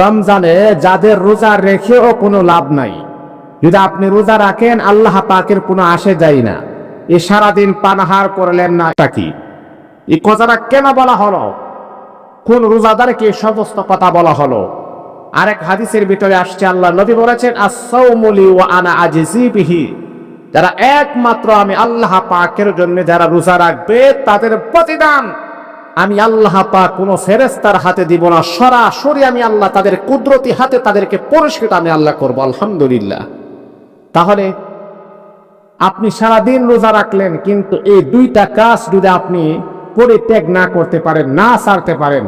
রমজানে যাদের রোজা রেখেও কোনো লাভ নাই, যদি আপনি রোজা রাখেন, আল্লাহ পাকের কোনো আসে যায় না। এ সারাদিন পানাহার করলেন না, তা কি? এই কথাটা কেন বলা হলো? কোন রোজাদারকে সমস্ত কথা বলা হলো? আরেক হাদিসের ভিতরে আসছে, আল্লাহ নবী বলেছেন আসাউমুলি ওয়া আনা আজিজি বিহি। যারা একমাত্র আমি আল্লাহ পাকের জন্য যারা রোজা রাখবে, তাদের প্রতিদান আমি আল্লাহ পাক কোনো ফেরেস্তার হাতে দিব না। সরাসরি আমি আল্লাহ তাদের কুদরতি হাতে তাদেরকে পুরস্কৃত আমি আল্লাহ করব, আলহামদুলিল্লাহ। তাহলে আপনি সারাদিন রোজা রাখলেন, কিন্তু এই দুইটা কাজ যদি আপনি পরিত্যাগ না করতে পারেন, না সারতে পারেন,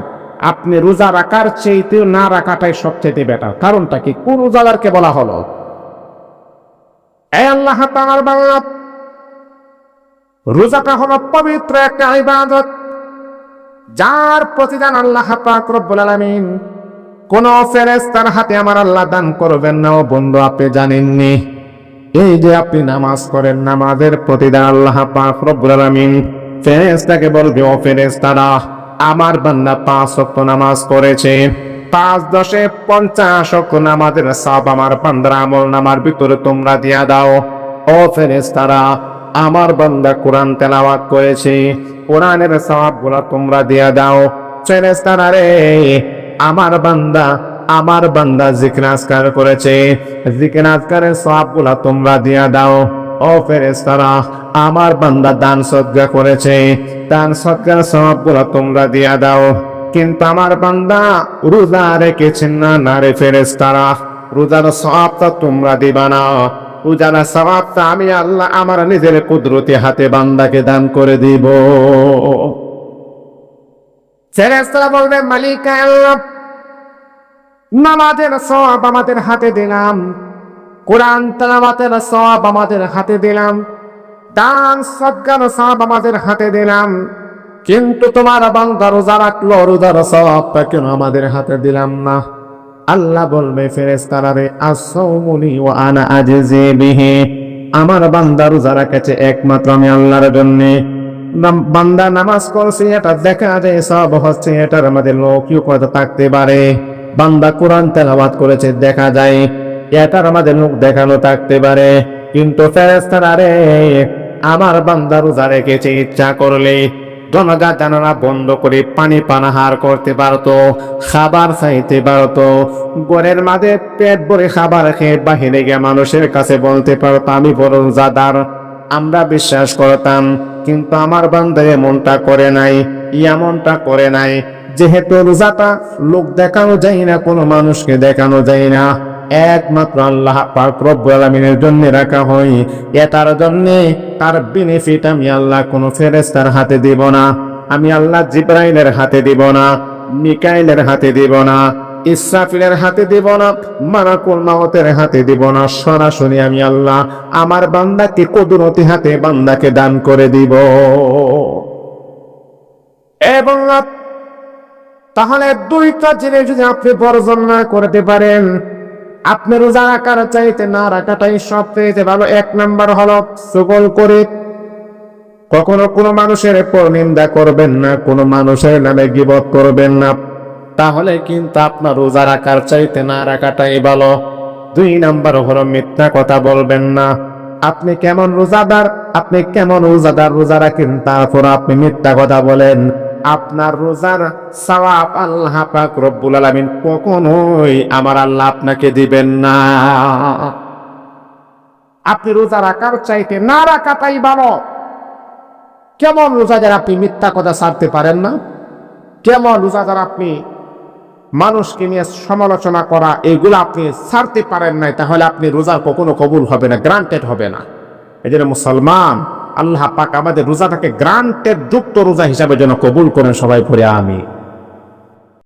আপনি রোজা রাখার চেয়েতেও না রাখাটাই সবচেয়ে বেটার কারণটা কি? কোন রোজাদারকে বলা হলো? আল্লাহ রোজাটা হলো পবিত্র একটা ইবাদত। যার প্রতিদান আল্লাহ পাক আলামিন, কোন ফেরেশতার হাতে আমার আল্লাহ দান করবেন না। ও বন্ধু, আপনি জানেননি? এই যে আপনি নামাজ করেন নামাজের প্রতিদান আল্লাহ পাক রব্বুল আলামিন ফেরেশতাকে বলবে, ও ফেরেশতারা, আমার বান্দা পাঁচ ওয়াক্ত নামাজ করেছে পাঁচ দশে পঞ্চাশ ওয়াক্ত নামাজের সব আমার বান্দার আমল নামার ভিতরে তোমরা দিয়া দাও। ও ফেরেশতারা, আমার বান্দা কোরআন তেলাওয়াত করেছে। কোরআনের সওয়াবগুলো তোমরা দিয়া দাও। ফেরেশতারা রে, আমার বান্দা আমার বান্দা জিকির আজকার করেছে। জিকির আজকারের সওয়াবগুলো তোমরা দিয়া দাও। ও ফেরেস্তারা আমার বান্দা দান সদকা করেছে। দান সদকার সওয়াবগুলো তোমরা দিয়া দাও। কিন্তু আমার বান্দা রোজা রেখেছেন না রে ফেরেশতারা। রোজার সওয়াবটা তোমরা দিবা না। রোজার সওয়াবটা আমি আল্লাহ আমার নিজের কুদরতি হাতে বান্দাকে দান করে দিব। ফেরেশতারা বলবে, মালিক নামাজের সওয়াব আমাদের হাতে দিলাম, কোরআন তেলাওয়াতের সওয়াব আমাদের হাতে দিলাম, দান সদকার সওয়াব আমাদের হাতে দিলাম, কিন্তু তোমার বান্দা রোজা রাখল, রোজার সওয়াবটা কেন আমাদের হাতে দিলাম না? আল্লাহ বলবে, ফেরেশতারা রে ও আনা আজে বিহি। আমার বান্দা রোজা রাখেছে একমাত্র আমি আল্লাহর জন্যে। বান্দা নামাজ করছে এটা দেখা যায় সব হচ্ছে, এটার আমাদের লৌকিক কথা থাকতে পারে। বান্দা কোরআন তেলাওয়াত করেছে, দেখা যায়, এটার আমাদের লোক দেখানো থাকতে পারে। কিন্তু ফেরেস্তারা আমার বান্দা রোজা রেখেছে, ইচ্ছা করলে। জনগা জানানা বন্ধ করে পানি পানাহার করতে পারতো, খাবার চাইতে পারতো। গড়ের মাঝে পেট ভরে খাবার খেয়ে বাহিরে গিয়ে মানুষের কাছে বলতে পারতো, আমি বড় রোজাদার আমরা বিশ্বাস করতাম, কিন্তু আমার বান্দা এমনটা করে নাই, এমনটা করে নাই। যেহেতু রোজাটা লোক দেখানো যায় না, কোনো মানুষকে দেখানো যায় না। একমাত্র আল্লাহ পাক রব্বুল আলামিনের জন্য রাখা হয়। এটার জন্য তার বেনিফিট আমি আল্লাহ কোনো ফেরেশতার হাতে দিব না। আমি আল্লাহ জিব্রাইলের হাতে দিব না, মিকাইলের হাতে দিব না, ইসরাফিলের হাতে দিব না মানাকুল মাওতের হাতে দিব না। সরাসরি আমি আল্লাহ আমার বান্দাকে কুদরতি হাতে বান্দাকে দান করে দিব। এবং তাহলে দুইটা জিনিস যদি আপনি বর্জন না করতে পারেন আপনি রোজা রাখার চাইতে না রাখাটাই সব চাইতে ভালো। এক নাম্বার হলো সুগল করে। কখনো কোনো মানুষের পর নিন্দা করবেন না, কোনো মানুষের নামে গিবত করবেন না। তাহলে কিন্তু আপনার রোজা রাখার চাইতে না রাখাটাই ভালো। দুই নাম্বার হলো মিথ্যা কথা বলবেন না। আপনি কেমন রোজাদার, আপনি কেমন রোজাদার রোজা রাখেন, তারপর আপনি মিথ্যা কথা বলেন। আপনার রোজার সওয়াব আল্লাহ পাক রব্বুল আলামিন কখনোই আমার আল্লাহ আপনাকে দিবেন না। আপনি রোজা রাখার চাইতে না রাখাটাই ভালো। কেমন রোজাদার আপনি মিথ্যা কথা ছাড়তে পারেন না? কেমন রোজাদার আপনি মানুষকে নিয়ে সমালোচনা করা, এগুলো আপনি ছাড়তে পারেন নাই, তাহলে আপনি রোজা কখনো কবুল হবে না, গ্রান্টেড হবে না। এই মুসলমান আল্লাহ পাক আমাদের রোজাটাকে গ্রান্টেড যুক্ত রোজা হিসাবে যেন কবুল করেন সবাই করে আমি